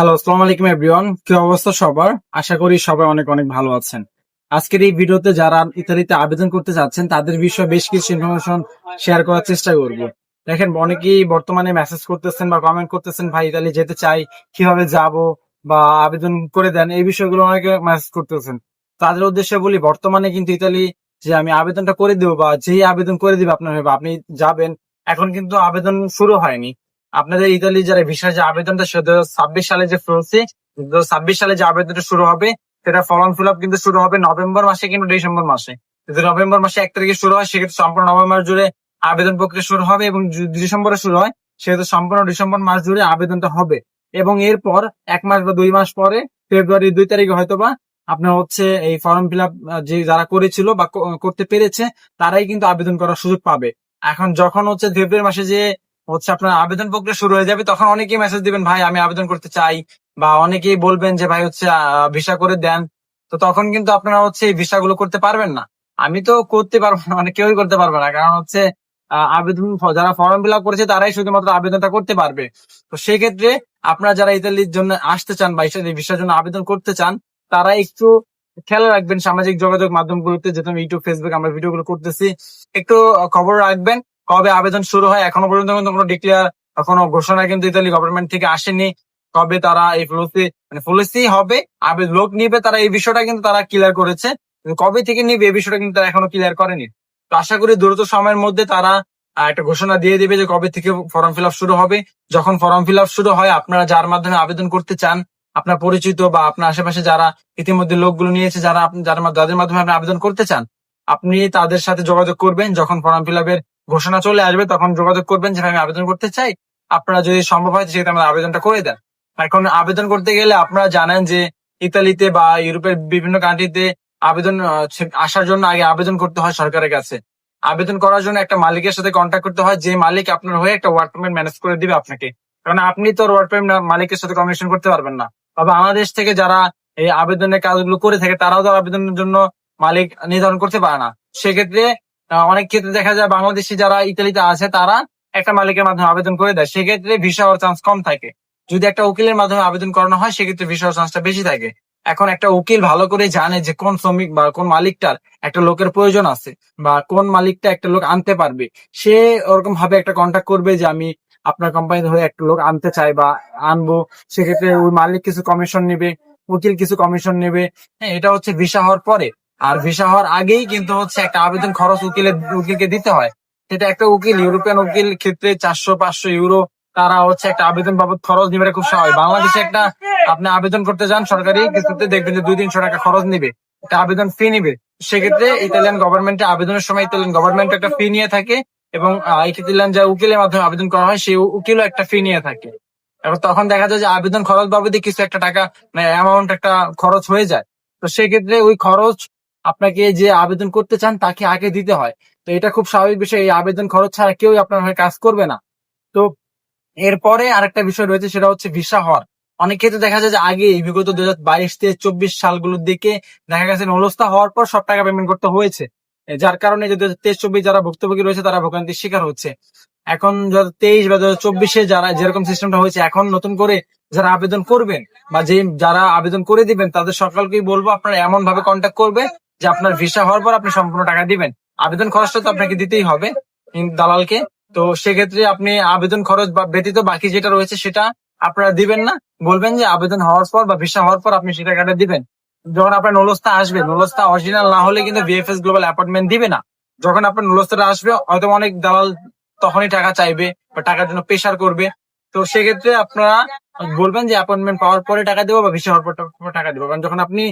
Hello আসসালামু আলাইকুম everyone কি অবস্থা সবার? আশা করি সবাই অনেক অনেক ভালো আছেন। আজকের এই ভিডিওতে যারা ইতালিতে আবেদন করতে চাচ্ছেন তাদের বিষয়ে বেশ কিছু ইনফরমেশন শেয়ার করার চেষ্টা করব। দেখেন, অনেকেই বর্তমানে মেসেজ করতেছেন বা কমেন্ট করতেছেন, ভাই, ইতালি যেতে চাই, কীভাবে যাব বা আবেদন করে দেন? এই বিষয়গুলো অনেকে মেসেজ করতেছেন। তাদের উদ্দেশ্যে বলি, বর্তমানে কিন্তু ইতালি যে আমি আবেদনটা করে দেবো বা যেই আবেদন করে দিবে আপনার আপনি যাবেন, এখন কিন্তু আবেদন শুরু হয়নি। আপনাদের ইতালি যারা ভিসার যে আবেদনটা সেটা ছাব্বিশ সালে যে চলছে ছাব্বিশ সালে যে আবেদনটা শুরু হবে, সেটা ফর্ম ফিল আপ কিন্তু শুরু হবে নভেম্বর মাসে কিন্তু ডিসেম্বর মাসে। যদি নভেম্বর মাসে এক তারিখে শুরু হয়, সেক্ষেত্রে সম্পূর্ণ নভেম্বর জুড়ে আবেদন প্রক্রিয়া শুরু হবে এবং ডিসেম্বরে শুরু হয় সেহেতু সম্পূর্ণ ডিসেম্বর মাস জুড়ে আবেদনটা হবে। এবং এরপর এক মাস বা দুই মাস পরে ফেব্রুয়ারি দুই তারিখে হয়তোবা আপনার হচ্ছে এই ফর্ম ফিল আপ যে যারা করেছিল বা করতে পেরেছে, তারাই কিন্তু আবেদন করার সুযোগ পাবে। এখন যখন হচ্ছে ফেব্রুয়ারি মাসে যে হচ্ছে আপনার আবেদন প্রক্রিয়া শুরু হয়ে যাবে, তখন অনেকেই মেসেজ দিবেন, ভাই, আমি আবেদন করতে চাই। বা অনেকেই বলবেন যে, ভাই, হচ্ছে ভিসা করে দেন। তো তখন কিন্তু আপনারা হচ্ছে এই ভিসা গুলো করতে পারবেন না। আমি তো করতে পারব না মানে কেউই করতে পারবে না। কারণ হচ্ছে আবেদন যারা ফর্ম ফিল আপ করেছে, তারাই শুধুমাত্র আবেদনটা করতে পারবে। তো সেক্ষেত্রে আপনারা যারা ইতালির জন্য আসতে চান বা ভিসার জন্য আবেদন করতে চান, তারা একটু খেয়াল রাখবেন সামাজিক যোগাযোগ মাধ্যমগুলোতে, যেরকম ইউটিউব ফেসবুক আমরা ভিডিওগুলো করতেছি, একটু খবর রাখবেন। কবে আবেদন শুরু হয় এখনও পর্যন্ত কিন্তু কোনো ডিক্লেয়ার কোনো ঘোষণা কিন্তু ইতালি গভর্নমেন্ট থেকে আসেনি। কবে তারা এই পলিসি মানে পলিসি হবে, আবে, লোক নিবে, তারা এই বিষয়টা কিন্তু তারা ক্লিয়ার করেছে। কবে থেকে নিবে এই বিষয়টা কিন্তু তারা এখনও ক্লিয়ার করেনি। তো আশা করি দ্রুত সময়ের মধ্যে তারা একটা ঘোষণা দিয়ে দিবে যে কবে থেকে ফর্ম ফিল শুরু হবে। যখন ফর্ম ফিল শুরু হয়, আপনারা যার মাধ্যমে আবেদন করতে চান, আপনার পরিচিত বা আপনার আশেপাশে যারা ইতিমধ্যে লোকগুলো নিয়েছে, যারা যারা যাদের মাধ্যমে আপনি আবেদন করতে চান, আপনি তাদের সাথে যোগাযোগ করবেন। যখন ফর্ম ফিল আপের ঘোষণা চলে আসবে, তখন যোগাযোগ করবেন যে আমি আবেদন করতে চাই। আপনারা যদি সম্ভব হয় সেক্ষেত্রে আমাদের আবেদনটা করে দেন। এখন আবেদন করতে গেলে আপনারা জানেন যে ইতালিতে বা ইউরোপের বিভিন্ন কান্ট্রিতে আবেদন আসার জন্য আগে আবেদন করতে হয় সরকারের কাছে। আবেদন করার জন্য একটা মালিকের সাথে কন্ট্যাক্ট করতে হয়, যে মালিক আপনার হয়ে একটা ওয়ার্ক পারমিট ম্যানেজ করে দিবে আপনাকে। কারণ আপনি তো ওয়ার্ক পারমিট মালিকের সাথে কমিউনিকেশন করতে পারবেন না। তবে বাংলাদেশ থেকে যারা এই আবেদনের কাজগুলো করে থাকে, তারাও তো আবেদনের জন্য মালিক নির্ধারণ করতে পারে না। সেক্ষেত্রে অনেক ক্ষেত্রে দেখা যায় বাংলাদেশি যারা ইতালিতে আছে, তারা একটা মালিকের মাধ্যমে আবেদন করে দেয়। সেক্ষেত্রে ভিসা হওয়ার চান্স কম থাকে। যদি একটা উকিলের মাধ্যমে আবেদন করানো হয়, সেক্ষেত্রে ভিসা হওয়ার চান্সটা বেশি থাকে। এখন একটা উকিল ভালো করে জানে যে কোন শ্রমিক বা কোন মালিকটার একটা লোকের প্রয়োজন আছে বা কোন মালিকটা একটা লোক আনতে পারবে। সে ওরকম ভাবে একটা কন্ট্যাক্ট করবে যে, আমি আপনার কোম্পানি ধরে একটা লোক আনতে চাই বা আনব। সেক্ষেত্রে ওই মালিক কিছু কমিশন নেবে, উকিল কিছু কমিশন নেবে। হ্যাঁ এটা হচ্ছে ভিসা হওয়ার পরে। আর ভিসা হওয়ার আগেই কিন্তু হচ্ছে একটা আবেদন খরচ উকিলের, উকিলকে দিতে হয়। সেটা একটা উকিল, ইউরোপিয়ান উকিল, ক্ষেত্রে চারশো, পাঁচশো ইউরো, তারা হচ্ছে একটা আবেদন বাবদ খরচ নিবে খুব স্বাভাবিক। বাংলাদেশে একটা আপনি আবেদন করতে যান সরকারি কিছুতে, দেখবেন যে দুই তিনশো টাকা খরচ নিবে। একটা আবেদন ফি নিবে। সেক্ষেত্রে ইতালিয়ান গভর্নমেন্টে আবেদনের সময় ইতালিয়ান গভর্নমেন্ট একটা ফি নিয়ে থাকে এবং ইতালিয়ান যা উকিলের মাধ্যমে আবেদন করা হয়, সেই উকিলও একটা ফি নিয়ে থাকে। এবার তখন দেখা যায় যে আবেদন খরচ বাবদে কিছু একটা টাকা মানে অ্যামাউন্ট একটা খরচ হয়ে যায়। তো সেক্ষেত্রে ওই খরচ আপনাকে যে আবেদন করতে চান তাকে আগে দিতে হয়। তো এটা খুব স্বাভাবিক বিষয়, এই আবেদন খরচ ছাড়া কেউই আপনার হয়ে কাজ করবে না। তো এরপরে আরেকটা বিষয় রয়েছে, সেটা হচ্ছে ভিসা হওয়ার। অনেক ক্ষেত্রে দেখা যায় যে আগে বিগত দুই হাজার বাইশ থেকে চব্বিশ সালগুলোর দিকে দেখা গেছে নলস্তা হওয়ার পর সব টাকা পেমেন্ট করতে হয়েছে। যার কারণে যে দু হাজার তেইশ, চব্বিশ যারা ভুক্তভোগী রয়েছে তারা ভোগান্তির শিকার হচ্ছে। এখন দু হাজার তেইশ বা দু হাজার চব্বিশে যারা, যেরকম সিস্টেমটা হয়েছে, এখন নতুন করে যারা আবেদন করবেন বা যে যারা আবেদন করে দিবেন, তাদের সকালকেই বলব আপনারা এমন ভাবে কন্ট্যাক্ট করবে যে আপনার ভিসা হওয়ার পর আপনি সম্পূর্ণ টাকা দিবেন। আবেদন খরচটা তো আপনাকে দিতেই হবে দালালকে। তো সেক্ষেত্রে আপনি আবেদন খরচ বা ব্যতীত বাকি যেটা রয়েছে সেটা আপনারা দিবেন না। বলবেন যে আবেদন হওয়ার পর বা ভিসা হওয়ার পর আপনি সে টাকাটা দিবেন। যখন আপনার নলস্তা আসবে নলস্তা অরিজিনাল না হলে কিন্তু বিএফএস গ্লোবাল অ্যাপার্টমেন্ট দিবে না। যখন আপনার নলস্তাটা আসবে, হয়তো অনেক দালাল তখনই টাকা চাইবে বা টাকার জন্য প্রেশার করবে। তো সেক্ষেত্রে আপনারা বলবেন যে অ্যাপয়েন্টমেন্ট পাওয়ার পরে টাকা দেবো বা ভিসা হওয়ার পর টাকা দেবো। কারণ যখন আপনি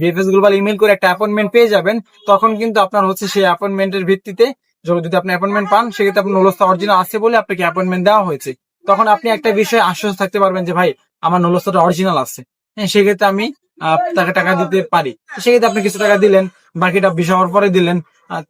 বিএফএস গ্লোবাল ইমেল করে একটা অ্যাপয়েন্টমেন্ট পেয়ে যাবেন, তখন কিন্তু আপনার হচ্ছে সেই অ্যাপয়েন্টমেন্টের ভিত্তিতে যদি আপনি অ্যাপয়েন্টমেন্ট পান, সেক্ষেত্রে আপনার নলস্তা অরিজিনাল আছে বলে আপনাকে অ্যাপয়েন্টমেন্ট দেওয়া হয়েছে। তখন আপনি একটা বিষয়ে আশ্বস্ত থাকতে পারবেন যে, ভাই, আমার নলস্তাটা অরিজিনাল আছে। হ্যাঁ সেক্ষেত্রে আমি তাকে টাকা দিতে পারি। সেক্ষেত্রে আপনি কিছু টাকা দিলেন বাকিটা ভিসা হওয়ার পরে দিলেন।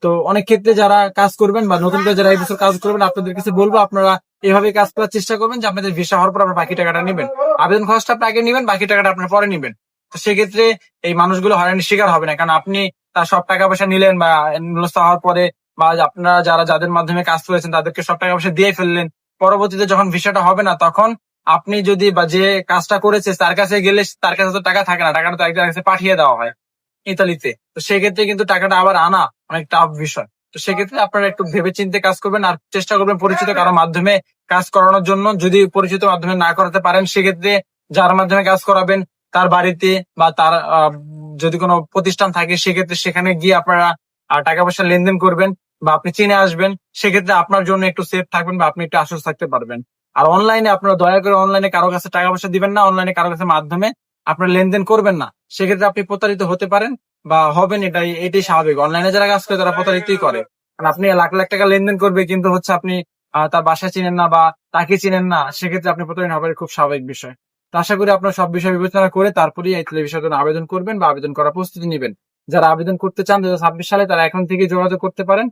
তো অনেক ক্ষেত্রে যারা কাজ করবেন বা নতুন করে যারা এই বছর কাজ করবেন, আপনাদের কাছে বলব, আপনারা এভাবে কাজ করার চেষ্টা করবেন যে আপনাদের ভিসা হওয়ার পর আপনার বাকি টাকাটা নেবেন। আবেদন খরচটা আপনি আগে নেবেন, বাকি টাকাটা আপনার পরে নেবেন। তো সেক্ষেত্রে এই মানুষগুলো হয়রানির শিকার হবে না, কারণ আপনি তার সব টাকা পয়সা নিলেন বা নুলস্থ হওয়ার পরে বা আপনারা যারা, যাদের মাধ্যমে কাজ করেছেন, তাদেরকে সব টাকা পয়সা দিয়ে ফেললেন। পরবর্তীতে যখন ভিসাটা হবে না, তখন আপনি যদি বা যে কাজটা করেছে, তার কাছে গেলে তার কাছে তো টাকা থাকে না, টাকাটা তো একজনের কাছে পাঠিয়ে দেওয়া হয়। ইতালিতে। তো সেক্ষেত্রে কিন্তু টাকাটা আবার আনা অনেক টাফ বিষয়। তো সেক্ষেত্রে আপনারা একটু ভেবে চিন্তে কাজ করবেন আর চেষ্টা করবেন পরিচিত কারও মাধ্যমে কাজ করানোর জন্য। যদি পরিচিত মাধ্যমে না করাতে পারেন, সেক্ষেত্রে যার মাধ্যমে কাজ করাবেন, তার বাড়িতে বা তার যদি কোনো প্রতিষ্ঠান থাকে, সেক্ষেত্রে সেখানে গিয়ে আপনারা টাকা পয়সা লেনদেন করবেন বা আপনি চিনে আসবেন, সেক্ষেত্রে আপনার জন্য একটু সেফ থাকবেন বা আপনি একটু আশ্বস্ত থাকতে পারবেন। আর অনলাইনে আপনারা দয়া করে অনলাইনে কারও কাছে টাকা পয়সা দিবেন না অনলাইনে কারও কাছে মাধ্যমে আপনার লেনদেন করবেন না। সেক্ষেত্রে আপনি প্রতারিত হতে পারেন বা হবেন এটাই এটাই স্বাভাবিক। অনলাইনে যারা কাজ করে তারা প্রতারিতই করে। কারণ আপনি লাখ লাখ টাকা লেনদেন করবে কিন্তু হচ্ছে আপনি তার বাসা চিনেন না বা তাকে চিনেন না, সেক্ষেত্রে আপনি প্রতারিত হবেন খুব স্বাভাবিক বিষয়। তো আশা করি আপনার সব বিষয় বিবেচনা করে তারপরেই এই টেলিভিশনের জন্য আবেদন করবেন বা আবেদন করার প্রস্তুতি নেবেন। যারা আবেদন করতে চান দু ছাব্বিশ সালে তারা এখন থেকে যোগাযোগ করতে পারেন।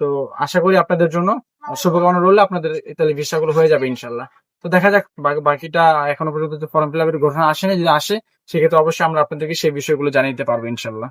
তো আশা করি আপনাদের জন্য শুভকামনা রইলে। আপনাদের ইতালি বিষয়গুলো হয়ে যাবে ইনশাল্লাহ তো দেখা যাক বাকিটা এখনও পর্যন্ত ফর্ম ফিল আপের ঘোষণা আসেনি, যদি আসে, সেক্ষেত্রে অবশ্যই আমরা আপনাদেরকে সেই বিষয়গুলো জানিয়ে দিতে পারব ইনশাল্লাহ